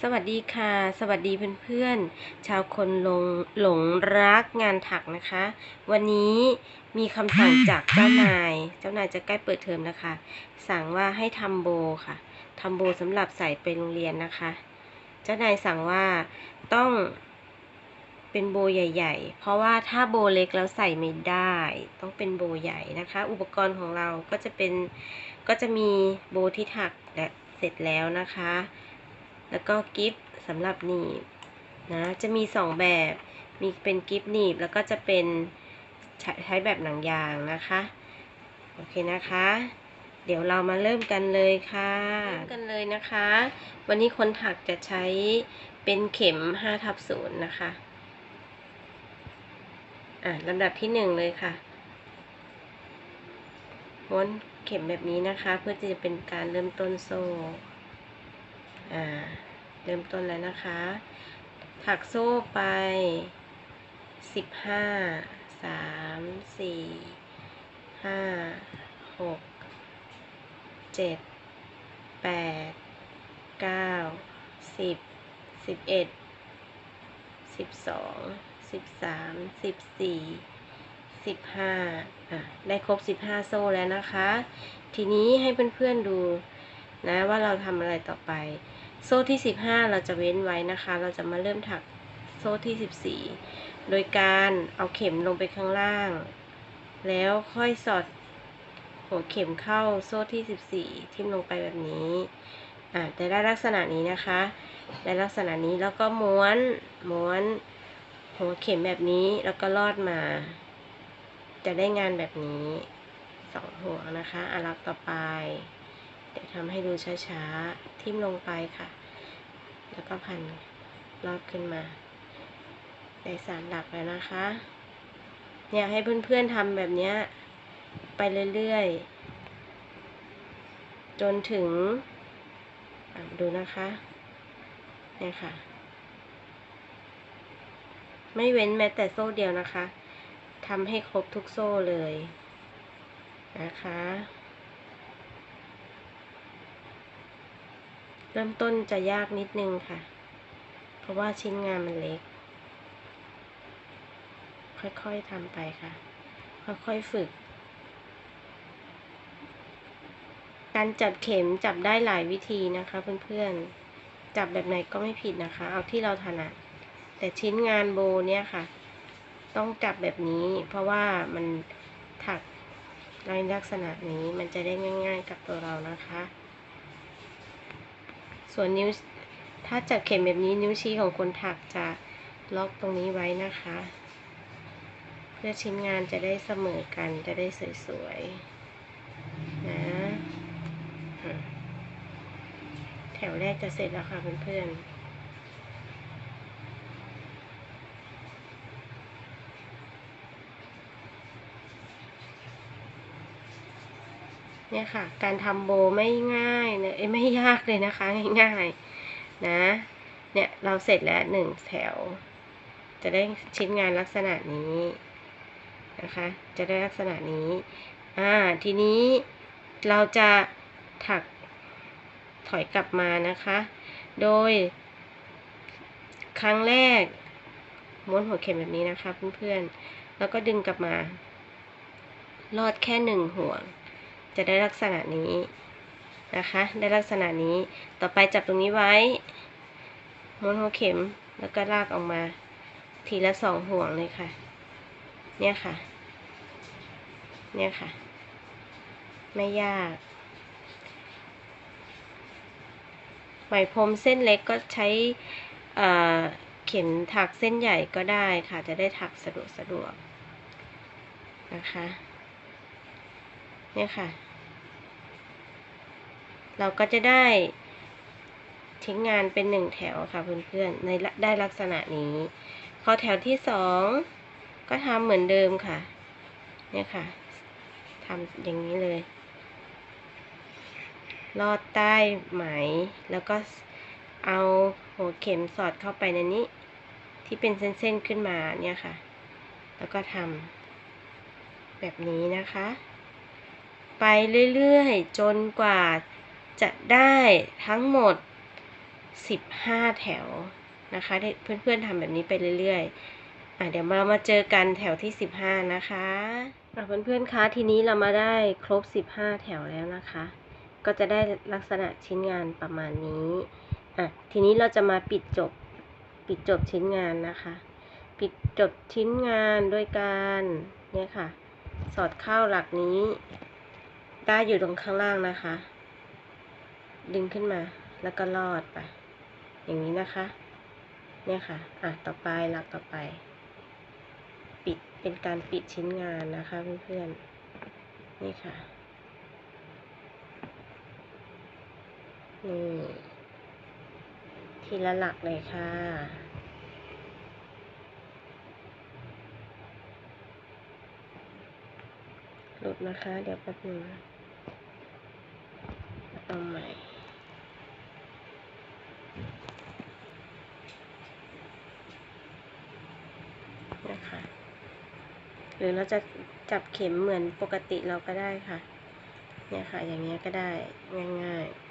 สวัสดีค่ะ สวัสดีเพื่อนๆ ชาวคนหลงหลงรักงานถักนะคะ วันนี้มีคำสั่งจากเจ้านาย เจ้านายจะใกล้เปิดเทอมนะคะสั่งว่าให้ทำโบค่ะทำโบสำหรับใส่ไปโรงเรียนนะคะ เจ้านายสั่งว่าต้องเป็นโบใหญ่ ๆ เพราะว่าถ้าโบเล็กแล้วใส่ไม่ได้ ต้องเป็นโบใหญ่นะคะ อุปกรณ์ของเราก็จะเป็นก็จะมีโบที่ถักและเสร็จแล้วนะคะ แล้วก็กิฟต์สำหรับหนีบนะจะมีสองแบบ มีเป็นกิฟต์หนีบแล้วก็จะเป็นใช้แบบหนังยางนะคะ โอเคนะคะ เดี๋ยวเรามาเริ่มกันเลยค่ะเริ่มกันเลยนะคะ วันนี้คนถักจะใช้เป็นเข็ม5ทับศูนย์นะคะอะลำดับที่หนึ่งเลยค่ะม้วนเข็มแบบนี้นะคะ เพื่อจะเป็นการเริ่มต้นโซ่อ่า เริ่มต้นแล้วนะคะ ถักโซ่ไปสิบห้าสามสี่ห้าหกเจ็ดแปดเก้าสิบสิบเอ็ดสิบสองสิบสามสิบสี่สิบห้าอะได้ครบสิบห้าโซ่แล้วนะคะ ทีนี้ให้เพื่อนๆดูนะว่าเราทำอะไรต่อไป โซ่ที่ 15 เราจะเว้นไว้นะคะ เราจะมาเริ่มถักโซ่ที่ 14 โดยการเอาเข็มลงไปข้างล่าง แล้วค่อยสอดหัวเข็มเข้าโซ่ที่ 14 ทิ่มลงไปแบบนี้อ่าแต่ได้ลักษณะนี้นะคะได้ลักษณะนี้แล้วก็ม้วนม้วนหัวเข็มแบบนี้แล้วก็ลอดมา จะได้งานแบบนี้สองหัวนะคะอารักต่อไป เดี๋ยวทำให้ดูช้าๆ ทิ่มลงไปค่ะ แล้วก็พันรอบขึ้นมา ได้สามหลักแล้วนะคะ เนี่ยให้เพื่อนๆทำแบบนี้ไปเรื่อยๆ จนถึงดูนะคะ เนี่ยค่ะ ไม่เว้นแม้แต่โซ่เดียวนะคะทำให้ครบทุกโซ่เลยนะคะ เริ่มต้นจะยากนิดนึงค่ะ เพราะว่าชิ้นงานมันเล็ก ค่อยๆทำไปค่ะ ค่อยๆฝึก การจับเข็มจับได้หลายวิธีนะคะเพื่อนๆ จับแบบไหนก็ไม่ผิดนะคะ เอาที่เราถนัด แต่ชิ้นงานโบเนี่ยค่ะ ต้องจับแบบนี้ เพราะว่ามันถักในลักษณะนี้มันจะได้ง่าย ๆ กับตัวเรานะคะ ส่วนนิ้วถ้าจับเข็มแบบนี้นิ้วชี้ของคนถักจะล็อกตรงนี้ไว้นะคะ เพื่อชิ้นงานจะได้เสมอกันจะได้สวยๆนะแถวแรกจะเสร็จแล้วค่ะเพื่อนๆ เนี่ยค่ะ การทำโบไม่ง่ายนะเอ้ยไม่ยากเลยนะคะง่ายๆนะ เนี่ยเราเสร็จแล้วหนึ่งแถว จะได้ชิ้นงานลักษณะนี้นะคะ จะได้ลักษณะนี้อ่าทีนี้เราจะถักถอยกลับมานะคะ โดย ครั้งแรกม้วนหัวเข็มแบบนี้นะคะเพื่อนๆ แล้วก็ดึงกลับมา ลอดแค่หนึ่งห่วง จะได้ลักษณะนี้นะคะ ได้ลักษณะนี้ ต่อไปจับตรงนี้ไว้ม้วนหัวเข็มแล้วก็ลากออกมา ทีละสองห่วงเลยค่ะ เนี่ยค่ะ เนี่ยค่ะ ไม่ยากไหมพรมเส้นเล็กก็ใช้เข็มถักเส้นใหญ่ก็ได้ค่ะ จะได้ถักสะดวกสะดวกนะคะ เนี่ยค่ะ เราก็จะได้ทิ้งงานเป็นหนึ่งแถวค่ะเพื่อนๆในได้ลักษณะนี้ พอแถวที่สองก็ทำเหมือนเดิมค่ะ เนี่ยค่ะทำอย่างนี้เลย ลอดใต้ไหม แล้วก็เอาหัวเข็มสอดเข้าไปในนี้ ที่เป็นเส้นๆขึ้นมาเนี่ยค่ะ แล้วก็ทำแบบนี้นะคะ ไปเรื่อยๆ จนกว่า จะได้ทั้งหมดสิบห้าแถวนะคะเพื่อนๆทำแบบนี้ไปเรื่อยๆอะเดี๋ยวมามาเจอกันแถวที่สิบห้านะคะอะเพื่อนๆคะทีนี้เรามาได้ครบสิบห้าแถวแล้วนะคะ ก็จะได้ลักษณะชิ้นงานประมาณนี้อะทีนี้เราจะมาปิดจบปิดจบชิ้นงานนะคะ ปิดจบชิ้นงานด้วยการเนี่ยค่ะ สอดเข้าหลักนี้ ได้อยู่ตรงข้างล่างนะคะ ดึงขึ้นมา แล้วก็ลอดไป อย่างนี้นะคะ เนี่ยค่ะ อะ ต่อไปหลักต่อไป ปิด เป็นการปิดชิ้นงานนะคะเพื่อนๆ นี่ค่ะ นี่ ทีละหลักเลยค่ะหลุดนะคะ เดี๋ยวแป๊บหนึงเอาใหม่ นะคะ ห รือเราจะจับเข็มเหมือนปกติเราก็ได้ค่ะ เนี่ยค่ะ อย่างเงี้ยก็ได้ง่ายๆ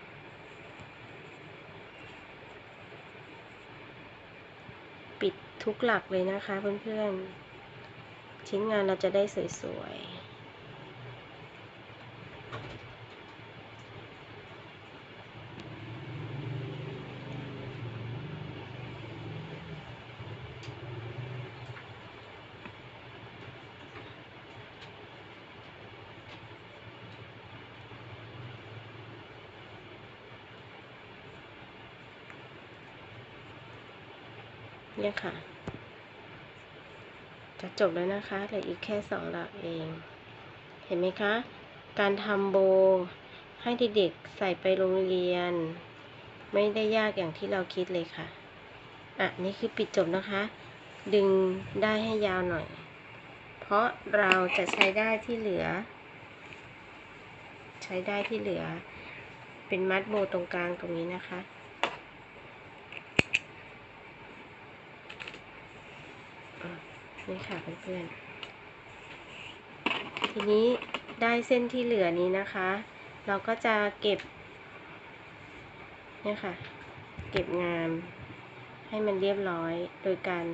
ปิดทุกหลักเลยนะคะเพื่อนๆ ชิ้นงานเราจะได้สวยๆ เนี่ยค่ะ จะจบแล้วนะคะเหลืออีกแค่สองหลักเอง เห็นไหมคะ การทำโบ ให้เด็กๆใส่ไปโรงเรียน ไม่ได้ยากอย่างที่เราคิดเลยค่ะ อะ นี่คือปิดจบนะคะ ดึงได้ให้ยาวหน่อย เพราะเราจะใช้ได้ที่เหลือ ใช้ได้ที่เหลือ เป็นมัดโบตรงกลางตรงนี้นะคะ นี่ค่ะเพื่อนๆ ทีนี้ได้เส้นที่เหลือนี้นะคะ เราก็จะเก็บเนี่ยค่ะ เก็บงานให้มันเรียบร้อยโดยการ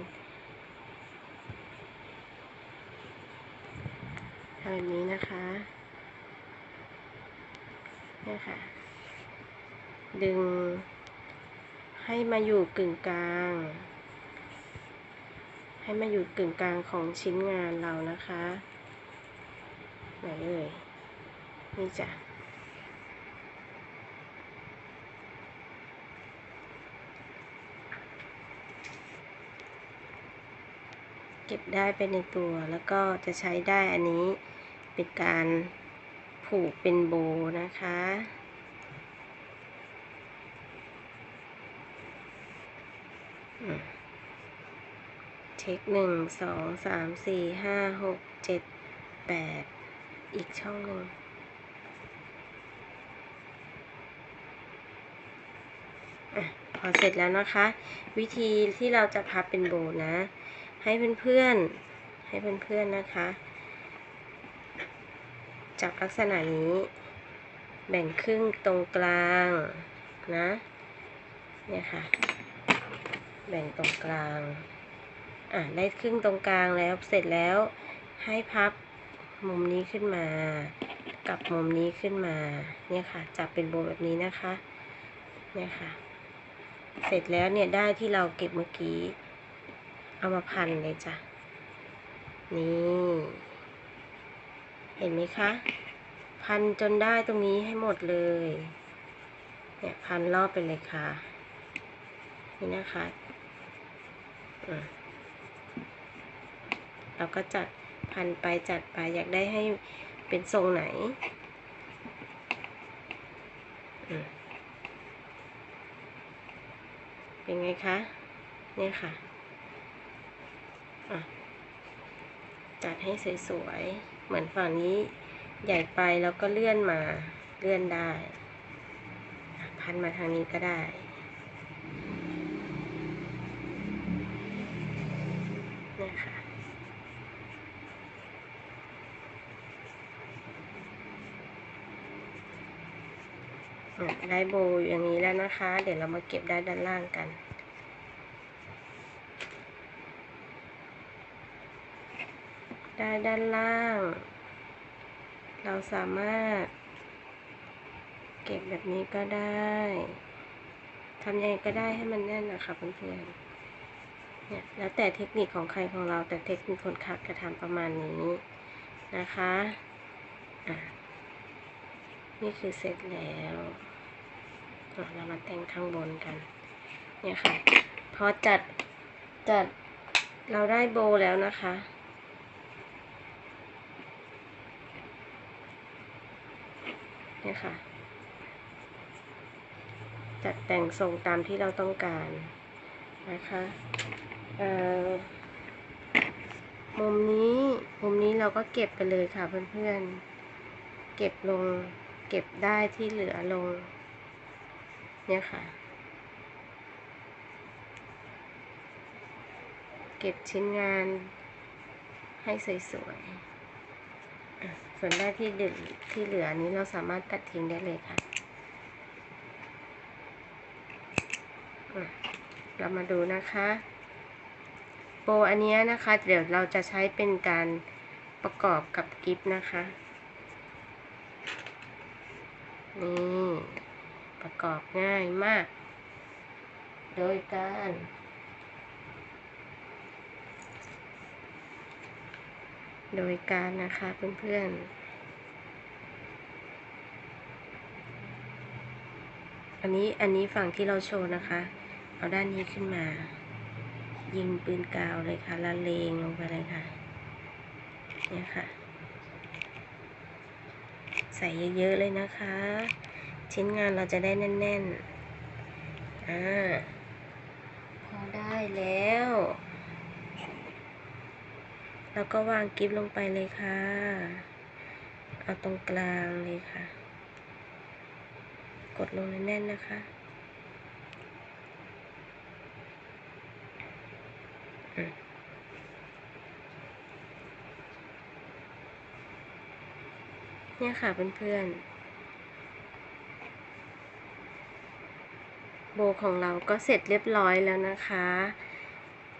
ทำแบบนี้นะคะเนี่ยค่ะ ดึงให้มาอยู่กึ่งกลาง ให้มาอยู่กึ่งกลางของชิ้นงานเรานะคะไหนเอ่ยนี่จ้ะเก็บได้ไปในตัวแล้วก็จะใช้ได้อันนี้เป็นการผูกเป็นโบนะคะ เช็คหนึ่งสองสามสี่ห้าหกเจ็ดแปดอีกช่องหนึ่งพอเสร็จแล้วนะคะ วิธีที่เราจะพับเป็นโบนะ ให้เพื่อนๆ ให้เพื่อนๆนะคะจับลักษณะนี้ แบ่งครึ่งตรงกลางนะ เนี่ยค่ะ แบ่งตรงกลาง อะได้ครึ่งตรงกลางแล้วเสร็จแล้วให้พับมุมนี้ขึ้นมา กับมุมนี้ขึ้นมาเนี่ยค่ะจับเป็นโบแบบนี้นะคะเนี่ยค่ะ เสร็จแล้วเนี่ยได้ที่เราเก็บเมื่อกี้ เอามาพันเลยจ้ะนี่ เห็นไหมคะ พันจนได้ตรงนี้ให้หมดเลย เนี่ยพันรอบไปเลยค่ะ นี่นะคะอะ เราก็จัดพันไปจัดไปอยากได้ให้เป็นทรงไหน เป็นไงคะ เนี่ยค่ะะจัดให้สวยๆ เหมือนฝั่งนี้ใหญ่ไปแล้วก็เลื่อนมาเลื่อนได้ พันมาทางนี้ก็ได้เนี่ยค่ะ อะะได้โบ อย่างนี้แล้วนะคะ เดี๋ยวเรามาเก็บได้ด้านล่างกัน ได้ด้านล่าง เราสามารถ เก็บแบบนี้ก็ได้ทำยังไงก็ได้ให้มันแน่นนะคะเพื่อนๆเนี่ยแล้วแต่เทคนิคของใครของเราแต่เทคนิคคนขัดกระทำประมาณนี้นะคะ อะ นี่คือเสร็จแล้ว เรามาแต่งข้างบนกัน เนี่ยค่ะ พอจัดจัดเราได้โบแล้วนะคะ เนี่ยค่ะ จัดแต่งทรงตามที่เราต้องการนะคะอ่อมุมนี้มุมนี้เราก็เก็บไปเลยค่ะเพื่อนๆ เก็บลง เก็บได้ที่เหลือลง เนี่ยค่ะ เก็บชิ้นงานให้สวยๆ ส่วนได้ที่ดึกที่เหลือนี้เราสามารถตัดทิ้งได้เลยค่ะ เรามาดูนะคะ โปอันนี้นะคะ เดี๋ยวเราจะใช้เป็นการประกอบกับกิฟต์นะคะ นี่ ประกอบง่ายมาก โดยการโดยการนะคะเพื่อนๆ อันนี้อันนี้ฝั่งที่เราโชว์นะคะ เอาด้านนี้ขึ้นมา ยิงปืนกาวเลยค่ะละเลงลงไปเลยค่ะ เนี่ยค่ะ ใส่เยอะๆเลยนะคะ ชิ้นงานเราจะได้แน่นๆ อ่า พอได้แล้ว แล้วก็วางกิฟลงไปเลยค่ะ เอาตรงกลางเลยค่ะ กดลงแน่นๆนะคะ อืมเนี่ยค่ะเพื่อนๆ โบของเราก็เสร็จเรียบร้อยแล้วนะคะ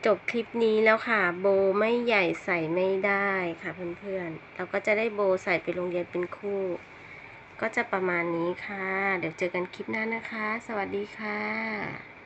จบคลิปนี้แล้วค่ะ โบไม่ใหญ่ใส่ไม่ได้ค่ะเพื่อนๆ เราก็จะได้โบใส่ไปโรงเรียนเป็นคู่ ก็จะประมาณนี้ค่ะ เดี๋ยวเจอกันคลิปหน้านะคะ สวัสดีค่ะ